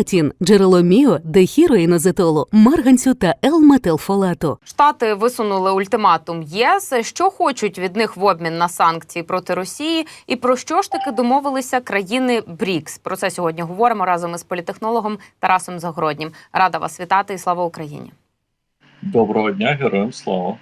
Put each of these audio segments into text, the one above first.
Фолатін джерело міо, дехіроїнозетолу, марганцю та Л-метилфолату. Штати висунули ультиматум ЄС. Що хочуть від них в обмін на санкції проти Росії, і про що ж таки домовилися країни БРІКС? Про це сьогодні говоримо разом із політехнологом Тарасом Загороднім. Рада вас вітати і слава Україні. Доброго дня, героям слава.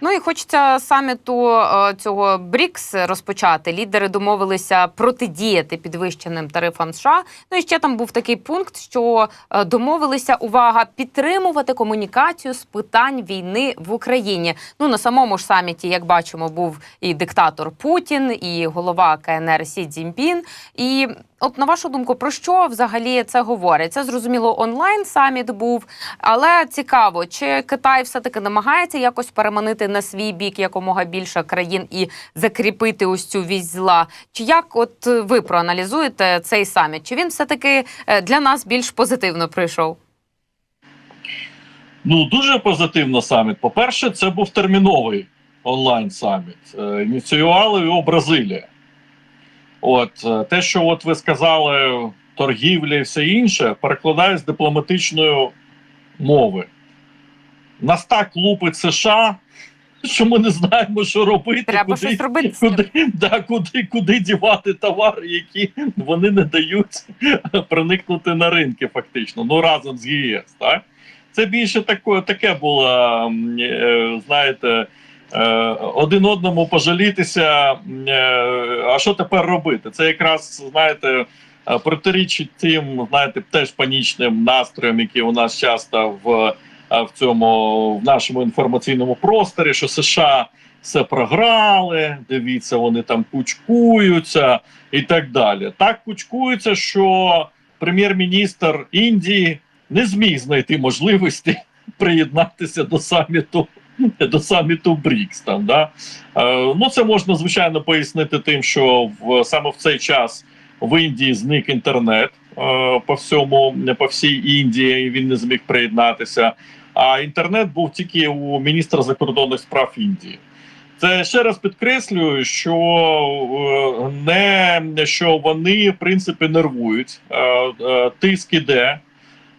Ну і хочеться саміту е, цього БРІКС розпочати. Лідери домовилися протидіяти підвищеним тарифам США. Ну і ще там був такий пункт, що е, домовилися увага підтримувати комунікацію з питань війни в Україні. Ну на самому ж саміті, як бачимо, був і диктатор Путін, і голова КНР Сі Цзіньпін. І от на вашу думку, про що взагалі це говорить? Це зрозуміло онлайн саміт був, але цікаво, чи Китай все таки намагається якось переманити на свій бік якомога більше країн і закріпити ось цю вісь зла? Чи як от ви проаналізуєте цей саміт? Чи він все таки для нас більш позитивно прийшов? Ну дуже позитивно саміт. По-перше, це був терміновий онлайн саміт. Е, Ініціювали його Бразилія. От е, те, що от ви сказали, торгівля і все інше, перекладаю з дипломатичної мови. Нас так лупить США, що ми не знаємо, що робити. Треба куди, щось робити. Куди, да, куди, куди дівати товари, які вони не дають проникнути на ринки, фактично, ну разом з ЄС. Так? Це більше таке, таке було, е, знаєте, один одному пожалітися. е, А що тепер робити? Це якраз, знаєте, е, протирічить тим, знаєте, теж панічним настроям, які у нас часто в, е, в цьому в нашому інформаційному просторі, що США все програли, дивіться, вони там кучкуються і так далі. Так кучкуються, що прем'єр-міністр Індії не зміг знайти можливості приєднатися до саміту. До саміту БРІКС там да е, ну це можна звичайно пояснити тим, що в саме в цей час в Індії зник інтернет е, по всьому по всій Індії. і Він не зміг приєднатися. А інтернет був тільки у міністра закордонних справ Індії. Це ще раз підкреслюю, що е, не що вони в принципі нервують. Тиск іде.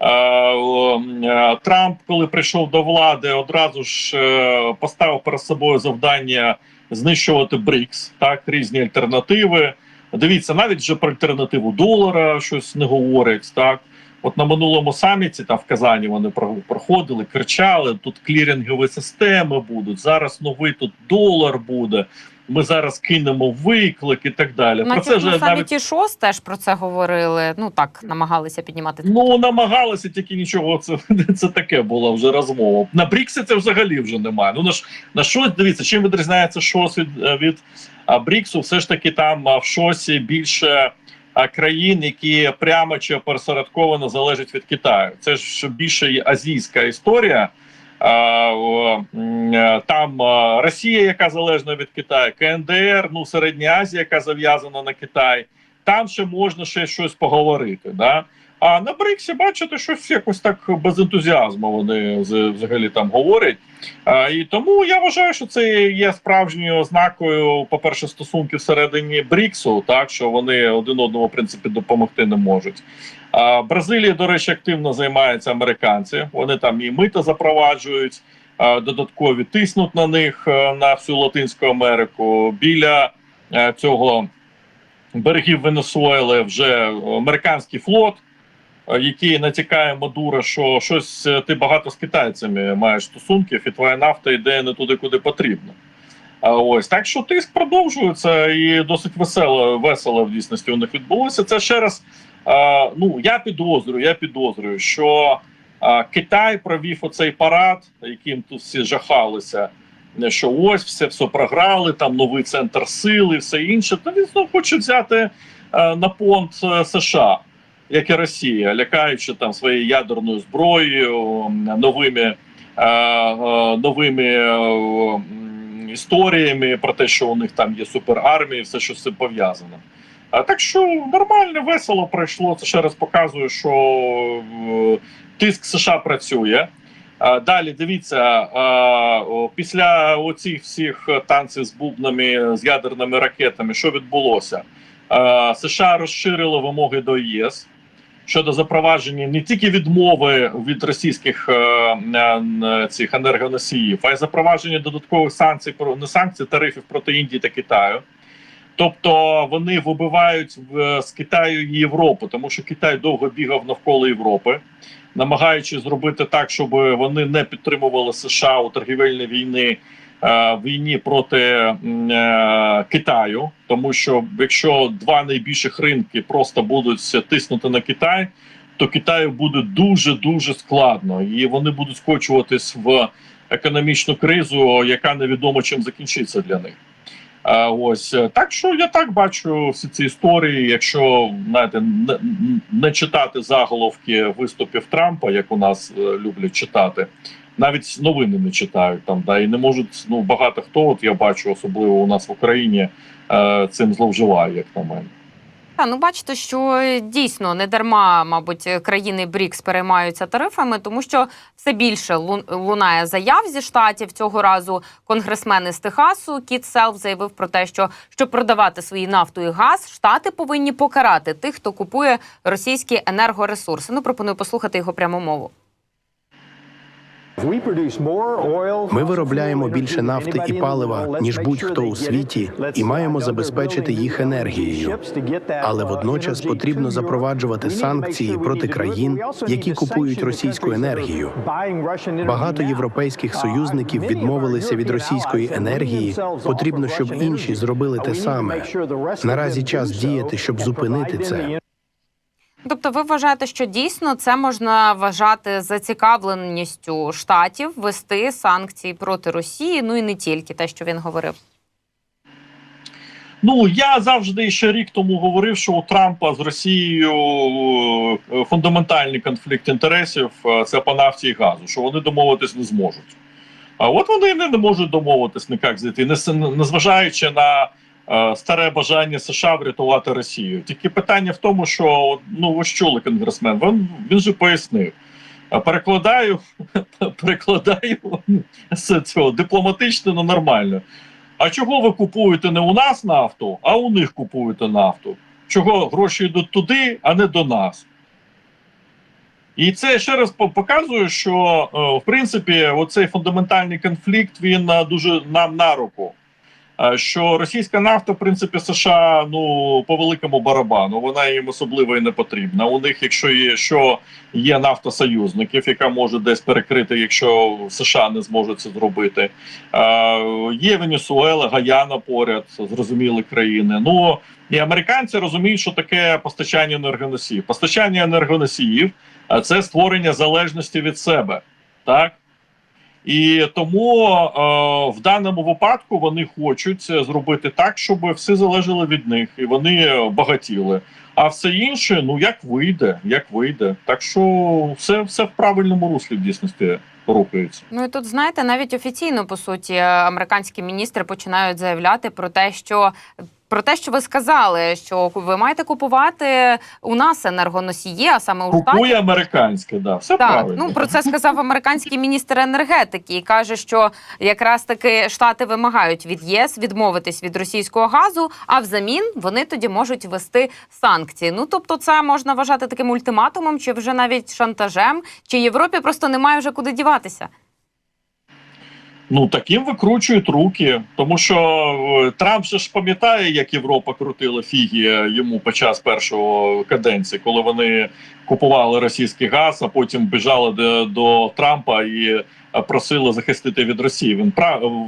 Е, е, Трамп, коли прийшов до влади, одразу ж е, поставив перед собою завдання знищувати БРІКС, так різні альтернативи. Дивіться, навіть вже про альтернативу долара щось не говорять. Так, от на минулому саміті там в Казані вони проходили, кричали: тут клірингові системи будуть. Зараз новий тут долар буде. Ми зараз кинемо виклик і так далі. На, про це вже навіть ШОС теж про це говорили. Ну так намагалися піднімати Ну намагалися, тільки нічого. Це це таке була вже розмова. На Бріксі це взагалі вже немає. Ну на ж на щось дивіться, чим відрізняється ШОС від, е, від а, Бріксу. Все ж таки, там а, в ШОСі більше а, країн, які прямо чи опосередковано залежать від Китаю. Це ж більше азійська історія. Е, там Росія, яка залежна від Китаю, КНДР, ну Середня Азія, яка зав'язана на Китай. Там ще можна ще щось поговорити. Да? А на Бриксі, бачите, щось якось так без ентузіазму вони взагалі там говорять. А, і тому я вважаю, що це є справжньою ознакою, по-перше, стосунків всередині Бріксу, так що вони один одному в принципі допомогти не можуть. А, Бразилія, до речі, активно займаються американці. Вони там і мито запроваджують, а, додаткові тиснуть на них е, на всю Латинську Америку. Біля е, цього берегів Венесуели вже американський флот, е, який натякає Мадуро, що щось е, ти багато з китайцями маєш стосунків, і твоя нафта йде не туди, куди потрібно. А ось так що тиск продовжується і досить весело, весело в дійсності у них відбулося. Це ще раз. ну я підозрюю, я підозрюю, що Китай провів оцей парад, яким тут всі жахалися. Що ось все все програли, там новий центр сили, все інше. То він знову хоче взяти е, на понт е, США, як і Росія, лякаючи там своєю ядерною зброєю, новими, е, е, новими е, історіями про те, що у них там є суперармії, все, що з цим пов'язано. А так що нормально, весело пройшло. Це ще раз показує, що тиск США працює. Далі дивіться, після оцих всіх танців з бубнами з ядерними ракетами, що відбулося? США розширило вимоги до ЄС. Щодо запровадження не тільки відмови від російських е, е, цих енергоносіїв, а й запровадження додаткових санкцій про не санкцій тарифів проти Індії та Китаю. Тобто вони вибивають з Китаю і Європу, тому що Китай довго бігав навколо Європи, намагаючись зробити так, щоб вони не підтримували США у торгівельній війни е, війні проти е, Китаю, тому що якщо два найбільших ринки просто будуть тиснути на Китай, то Китаю буде дуже дуже складно, і вони будуть скочуватись в економічну кризу, яка невідомо чим закінчиться для них. Е, Ось е, так що я так бачу всі ці історії. Якщо знаєте, не, читати заголовки виступів Трампа, як у нас е, люблять читати, навіть новини не читають там, да і не можуть. Ну багато хто, от я бачу, особливо у нас в Україні, е, цим зловживає, як на мене. Та, ну бачите, що е, дійсно не дарма, мабуть, країни БРІКС переймаються тарифами, тому що все більше лун- лунає заяв зі штатів. Цього разу конгресмен із Техасу Кіт Селф заявив про те, що щоб продавати свої нафту і газ, штати повинні покарати тих, хто купує російські енергоресурси. Ну пропоную послухати його пряму мову. Ми виробляємо більше нафти і палива ніж будь-хто у світі, і маємо забезпечити їх енергією. Але водночас потрібно запроваджувати санкції проти країн, які купують російську енергію. Багато європейських союзників відмовилися від російської енергії. Потрібно, щоб інші зробили те саме. Наразі час діяти, щоб зупинити це. Тобто, ви вважаєте, що дійсно це можна вважати зацікавленістю штатів ввести санкції проти Росії, ну і не тільки те, що він говорив. Ну я завжди ще рік тому говорив, що у Трампа з Росією е, фундаментальний конфлікт інтересів е, це по нафті і газу, що вони домовитись не зможуть. А от вони не, можуть домовитись ніяк зайти, не незважаючи на старе бажання США врятувати Росію. Тільки питання в тому, що ну ви чули конгресмен, він, він же пояснив. Перекладаю, перекладаю з цього дипломатично на нормально. А чого ви купуєте не у нас нафту, а у них купуєте нафту? Чого гроші йдуть туди, а не до нас? І це ще раз показує, що е, в принципі оцей фундаментальний конфлікт він е, дуже нам на руку. Е, Що російська нафта, в принципі, США ну по великому барабану, вона їм особливо і не потрібна. У них, якщо є що є нафта союзників, яка може десь перекрити, якщо США не зможуть це зробити. Е, Є Венесуела, Гаяна поряд, зрозуміли країни. Ну і американці розуміють, що таке постачання енергоносіїв. Постачання енергоносіїв а це створення залежності від себе, так. І тому е, в даному випадку вони хочуть зробити так, щоб всі залежали від них, і вони багатіли. А все інше, ну як вийде, як вийде. Так що все, все в правильному руслі в дійсності рухається. Ну і тут знаєте, навіть офіційно по суті американські міністри починають заявляти про те, що. Про те, що ви сказали, що ви маєте купувати у нас енергоносії, а саме у штаті. Купує американське, да, все Так, правильно. ну про це сказав американський міністр енергетики і каже, що якраз таки штати вимагають від ЄС відмовитись від російського газу, а взамін вони тоді можуть ввести санкції. Ну тобто, це можна вважати таким ультиматумом, чи вже навіть шантажем, чи Європі просто немає вже куди діватися. Ну таким викручують руки, тому що е, Трамп же ж пам'ятає, як Європа крутила фіги йому під час першого каденції, коли вони купували російський газ, а потім біжали до, до Трампа і е, просили захистити від Росії. Він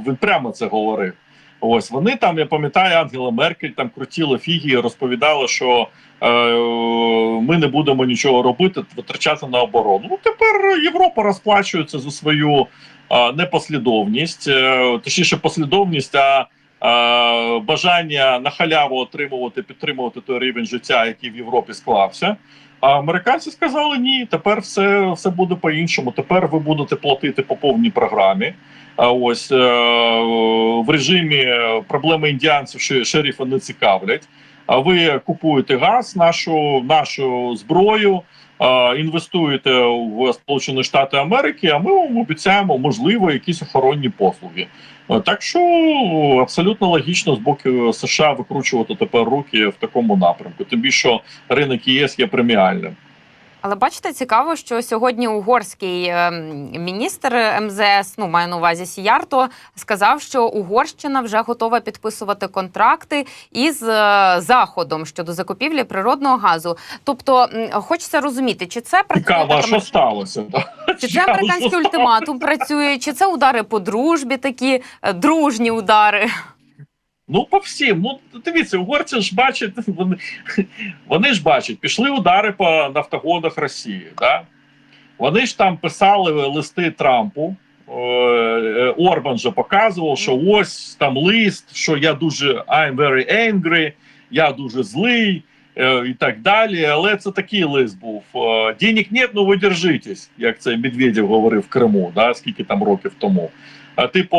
він прямо це говорив. Ось вони там, я пам'ятаю, Ангела Меркель там крутила фіги, розповідала, що е, ми не будемо нічого робити, витрачати на оборону. Ну тепер Європа розплачується за свою непослідовність, е, точніше, послідовність, а бажання на халяву отримувати, підтримувати той рівень життя, який в Європі склався. А американці сказали ні, тепер все, все буде по-іншому. Тепер ви будете платити по повній програмі. А ось е, в режимі проблеми індіанців ше- шерифа не цікавлять. А ви купуєте газ, нашу нашу зброю, інвестуєте в Сполучені Штати Америки. А ми вам обіцяємо, можливо, якісь охоронні послуги. Так що абсолютно логічно з боку США викручувати тепер руки в такому напрямку. Тим більше ринок ЄС є преміальним. Але бачите, цікаво, що сьогодні угорський ем, міністр МЗС, ну маю на увазі Сіярто, сказав, що Угорщина вже готова підписувати контракти із е, заходом щодо закупівлі природного газу. Тобто, хочеться розуміти, чи це працює Цікаво, що сталося? чи це американський ультиматум працює, чи це удари по дружбі, такі е, дружні удари? Ну, по всім. Ну, дивіться, угорці ж бачать, вони, вони ж бачать, пішли удари по нафтогодах Росії. Да? Вони ж там писали листи Трампу. Е, Орбан же показував, що ось там лист, що я дуже I'm very angry, я дуже злий е, і так далі. Але це такий лист був. Денег нет, ну ви держитесь, як це Медведєв говорив в Криму, да, скільки там років тому. Типу,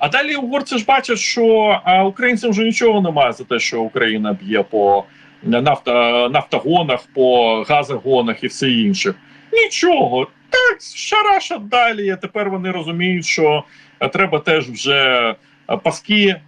а- далі угорці ж бачать, що українцям вже нічого немає за те, що Україна б'є по нафта, нафтогонах, по газогонах і все інше. Нічого. Так, шараша далі. Тепер вони розуміють, що треба теж вже паски е,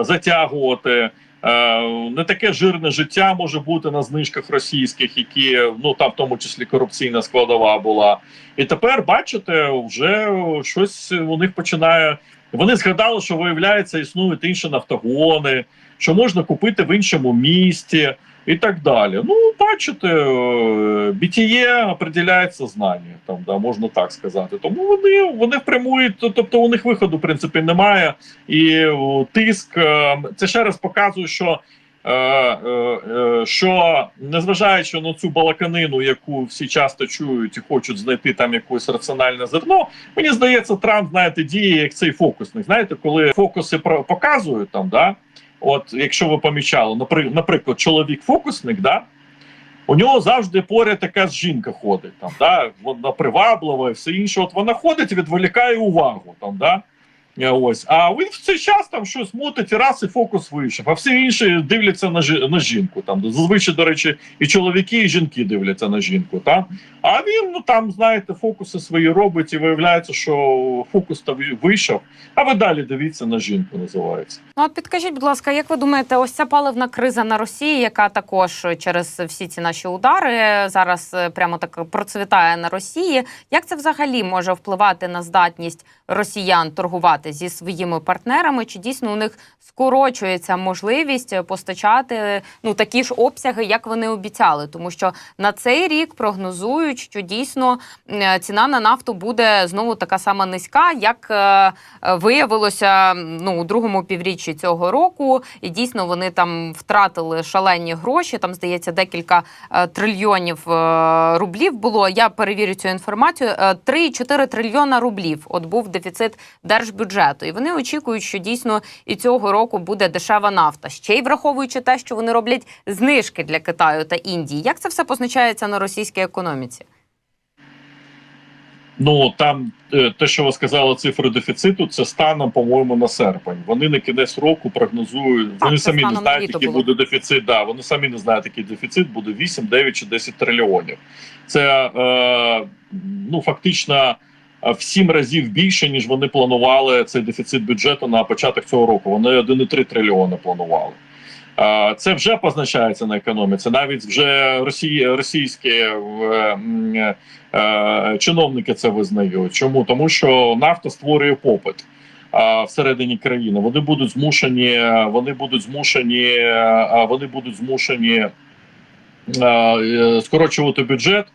затягувати. Е, Не таке жирне життя може бути на знижках російських, які ну там в тому числі корупційна складова була. І тепер бачите, вже щось у них починає. Вони згадали, що виявляється, існують інші нафтогони, що можна купити в іншому місті і так далі. Ну, бачите, е, бітіє определяється знання, там да можна так сказати. Тому вони вони впрямують, тобто у них виходу в принципі немає. І тиск е, це ще раз показує, що. е, е, е, Що незважаючи на цю балаканину, яку всі часто чують і хочуть знайти там якесь раціональне зерно, мені здається, Трамп знаєте діє як цей фокусник. Знаєте, коли фокуси показують там, да, от якщо ви помічали, напри- наприклад, чоловік фокусник, да, у нього завжди поряд якась жінка ходить, там, да, вона приваблива і все інше. От вона ходить і відволікає увагу. Там, да, Ось, а він в цей час там щось мутить, і раз і фокус вийшов. А всі інші дивляться на, жі- на жінку. Там зазвичай, до речі, і чоловіки, і жінки дивляться на жінку. Та? А він ну там, знаєте, фокуси свої робить, і виявляється, що фокус там вийшов. А ви далі дивіться на жінку, називається. Ну от підкажіть, будь ласка, як ви думаєте, ось ця паливна криза на Росії, яка також через всі ці наші удари зараз е, прямо так процвітає на Росії? Як це взагалі може впливати на здатність росіян торгувати зі своїми партнерами? Чи дійсно у них скорочується можливість постачати ну такі ж обсяги, як вони обіцяли? Тому що на цей рік прогнозують, що дійсно е, ціна на нафту буде знову така сама низька, як е, е, виявилося ну у другому півріччі цього року. І дійсно вони там втратили шалені гроші. Там здається декілька е, трильйонів е, рублів було. Я перевірю цю інформацію. Е, 3,4 трильйона рублів. От був дефіцит держбюджету, і вони очікують, що дійсно і цього року буде дешева нафта. Ще й враховуючи те, що вони роблять знижки для Китаю та Індії. Як це все позначається на російській економіці? Ну там е, те, що ви сказали, цифри дефіциту, це станом, по-моєму, на серпень. Вони на кінець року прогнозують. Так, вони самі не знають, який було. буде дефіцит. Да, вони самі не знають, який дефіцит буде 8, 9 чи 10 трильйонів. Це е, ну фактично. Е, В сім разів більше ніж вони планували цей дефіцит бюджету на початок цього року. Вони 1,3 трильйони планували. Е, Це вже позначається на економіці. Навіть вже росії, російські е, е, чиновники це визнають. Чому? Тому що нафта створює попит е, всередині країни. Вони будуть змушені, вони будуть змушені, е, вони будуть змушені е, е, скорочувати бюджет.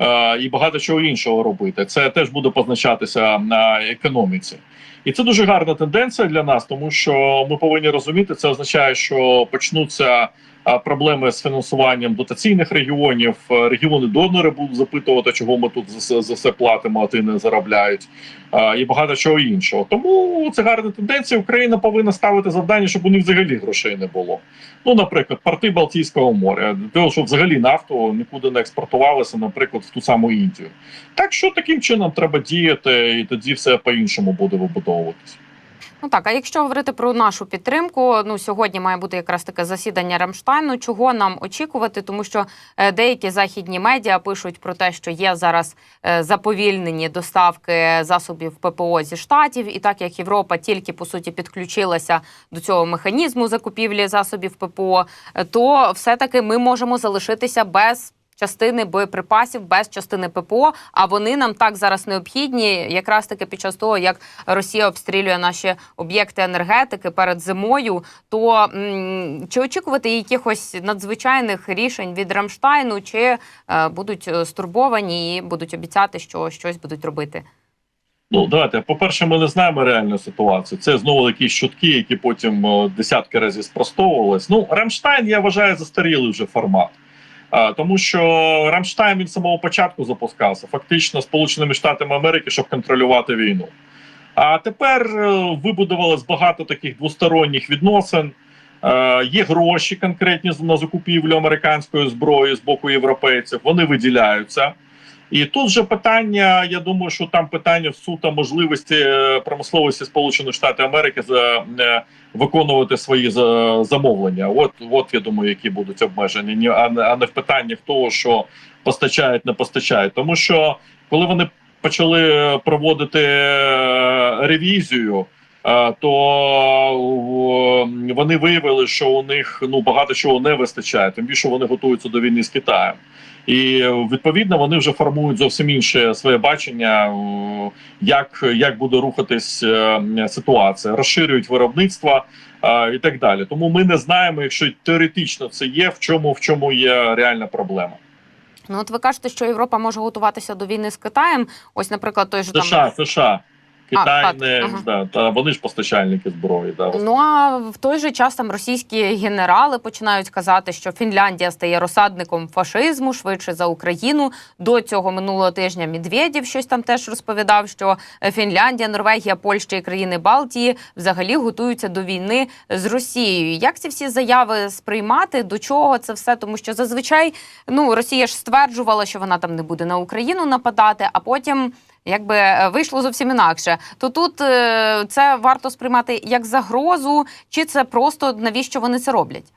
Е, І багато чого іншого робити. Це теж буде позначатися на економіці. І це дуже гарна тенденція для нас, тому що ми повинні розуміти, це означає, що почнуться проблеми з фінансуванням дотаційних регіонів. Е, Регіони донори будуть запитувати, чого ми тут за, все- за все платимо, а ти не заробляють, і багато чого іншого. Тому це гарна тенденція. Україна повинна ставити завдання, щоб у них взагалі грошей не було. Ну, наприклад, порти Балтійського моря, для того, щоб взагалі нафту нікуди не експортувалося, наприклад, в ту саму Індію. Так що таким чином треба діяти, і тоді все по-іншому буде вибудовуватися. Ну так, а якщо говорити про нашу підтримку, ну сьогодні має бути якраз таке засідання Рамштайну. Чого нам очікувати? Тому що е, деякі західні медіа пишуть про те, що є зараз е, заповільнені доставки засобів ППО зі штатів, і так як Європа тільки по суті підключилася до цього механізму закупівлі засобів ППО, е, то все таки ми можемо залишитися без частини боєприпасів, без частини ППО. А вони нам так зараз необхідні, якраз таки під час того, як Росія обстрілює наші об'єкти енергетики перед зимою. То чи очікувати якихось надзвичайних рішень від Рамштайну, чи е, будуть е, стурбовані і будуть обіцяти, що щось будуть робити? Ну, давайте. По-перше, ми не знаємо реальну ситуацію. Це знову якісь чутки, які потім е, десятки разів спростовувались. Ну, Рамштайн, я вважаю, застарілий вже формат. Тому що Рамштайн від самого початку запускався, фактично Сполученими Штатами Америки, щоб контролювати війну. А тепер е, вибудувалось багато таких двосторонніх відносин. Е, Є гроші конкретні на закупівлю американської зброї з боку європейців. Вони виділяються. І тут же питання. Я думаю, що там питання в суто можливості е, промисловості Сполучених Штатів Америки за е, виконувати свої замовлення. От от я думаю, які будуть обмежені, ні а не в питаннях того, що постачають, не постачають. Тому що коли вони почали проводити е, ревізію. То вони виявили, що у них ну багато чого не вистачає, тим більше вони готуються до війни з Китаєм. І відповідно вони вже формують зовсім інше своє бачення, як, як буде рухатись е, ситуація, розширюють виробництво е, і так далі. Тому ми не знаємо, якщо теоретично це є, в чому в чому є реальна проблема. Ну, от ви кажете, що Європа може готуватися до війни з Китаєм. Ось, наприклад, той же США, там США. Китай так, не ага. да, та вони ж постачальники зброї. Да. Ну а в той же час там російські генерали починають казати, що Фінляндія стає розсадником фашизму швидше за Україну. До цього минулого тижня Медведєв щось там теж розповідав, що Фінляндія, Норвегія, Польща і країни Балтії взагалі готуються до війни з Росією. Як ці всі заяви сприймати? До чого це все? Тому що зазвичай ну Росія ж стверджувала, що вона там не буде на Україну нападати, а потім. Якби е, вийшло зовсім інакше, то тут е, це варто сприймати як загрозу, чи це просто навіщо вони це роблять?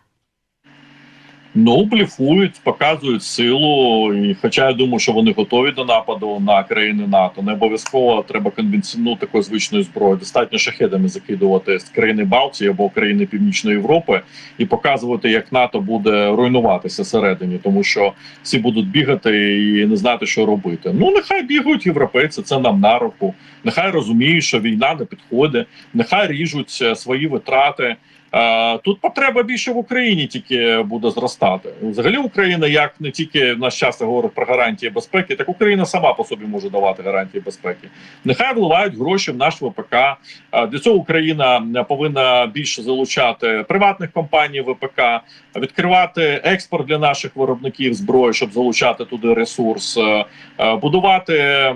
Ну, бліфують, показують силу. І хоча я думаю, що вони готові до нападу на країни НАТО, не обов'язково треба конвенційну такої звичної зброї. Достатньо шахедами закидувати з країни Балтії або країни Північної Європи і показувати, як НАТО буде руйнуватися всередині, тому що всі будуть бігати і не знати, що робити. Ну нехай бігають європейці, це нам на руку. Нехай розуміють, що війна не підходить, нехай ріжуть е, свої витрати. Тут потреба більше в Україні тільки буде зростати. Взагалі, Україна, як не тільки в нас часто говорить про гарантії безпеки, так Україна сама по собі може давати гарантії безпеки. Нехай вливають гроші в наш ВПК. Для цього Україна повинна більше залучати приватних компаній ВПК, відкривати експорт для наших виробників зброї, щоб залучати туди ресурс, будувати е,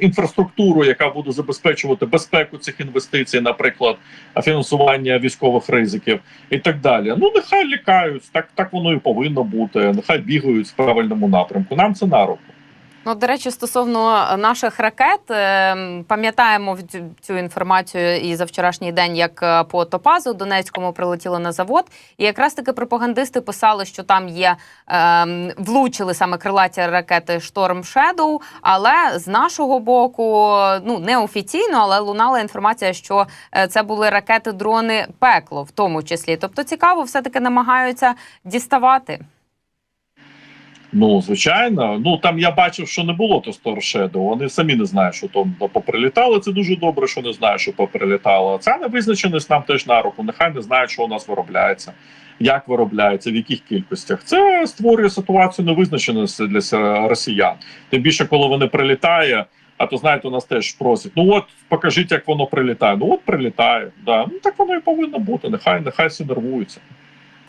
інфраструктуру, яка буде забезпечувати безпеку цих інвестицій, наприклад фінансування військових ризиків і так далі. Ну нехай лікають, так так воно і повинно бути. Нехай бігають в правильному напрямку. Нам це на руку. Ну, до речі, стосовно наших ракет, е, пам'ятаємо цю, інформацію і за вчорашній день, як е, по Топазу Донецькому прилетіло на завод, і якраз таки пропагандисти писали, що там є е, влучили саме крилаті ракети Storm Shadow, Але з нашого боку, ну не офіційно, але лунала інформація, що е, це були ракети-дрони пекло, в тому числі. Тобто, цікаво, все таки намагаються діставати. Ну звичайно, ну там я бачив, що не було то Shadow. Вони самі не знають, що там поприлітали. Це дуже добре, що не знають, що поприлітало. Ця невизначеність нам теж на руку. Нехай не знають, що у нас виробляється, як виробляється, в яких кількостях. Це створює ситуацію невизначеності для росіян. Тим більше, коли вони прилітає. А то знаєте, у нас теж просять: ну от покажіть, як воно прилітає. Ну от прилітає. Да. Ну так воно і повинно бути. Нехай нехай всі нервуються.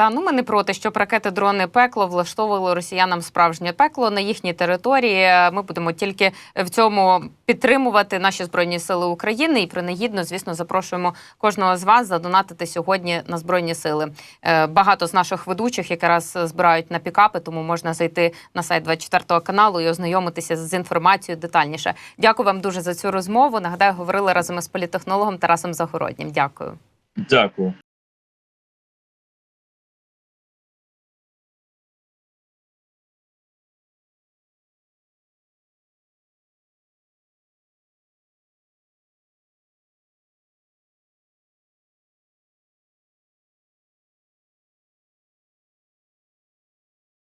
Та ну ми не проти, щоб ракети дрони пекло влаштовували росіянам справжнє пекло на їхній території. Ми будемо тільки в цьому підтримувати наші збройні сили України і принагідно, звісно, запрошуємо кожного з вас задонатити сьогодні на збройні сили. Е, Багато з наших ведучих якраз збирають на пікапи, тому можна зайти на сайт 24 каналу і ознайомитися з інформацією детальніше. Дякую вам дуже за цю розмову. Нагадаю, говорили разом із політехнологом Тарасом Загороднім. Дякую. Дякую.